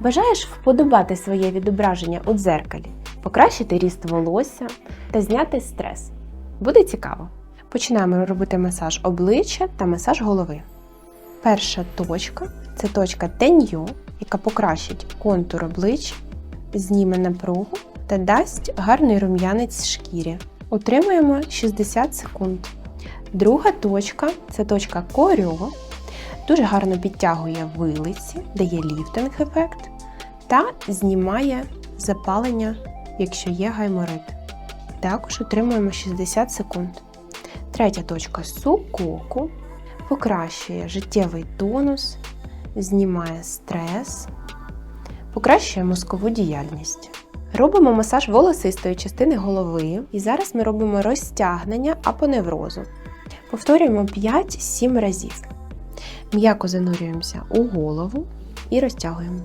Бажаєш вподобати своє відображення у дзеркалі, покращити ріст волосся та зняти стрес. Буде цікаво. Починаємо робити масаж обличчя та масаж голови. Перша точка це точка теньо, яка покращить контур обличчя, зніме напругу та дасть гарний рум'янець шкірі. Утримуємо 60 секунд. Друга точка це точка корьо, дуже гарно підтягує вилиці, дає ліфтинг ефект та знімає запалення, якщо є гайморит. Також утримуємо 60 секунд. Третя точка сукоку покращує життєвий тонус, знімає стрес, покращує мозкову діяльність. Робимо масаж волосистої частини голови, і зараз ми робимо розтягнення апоневрозу. Повторюємо 5-7 разів. М'яко занурюємося у голову і розтягуємо.